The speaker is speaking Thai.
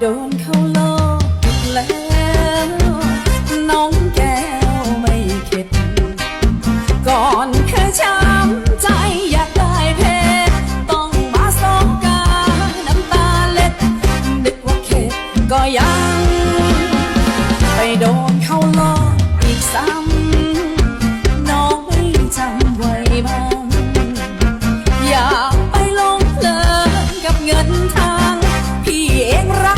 โดนเขาหลอกอีกแล้ว น้องแก้วไม่เข็ด ก่อนเคยช้ำใจอยากได้เพชรต้องมาสองกาน้ำตาเล็ดนึกว่าเข็ดก็ยัง ไปโดนเขาหลอกอีกซ้ำน้องไม่จำไว้บ้างอยากไปลงเพลินกับเงินทาง พี่เองรัก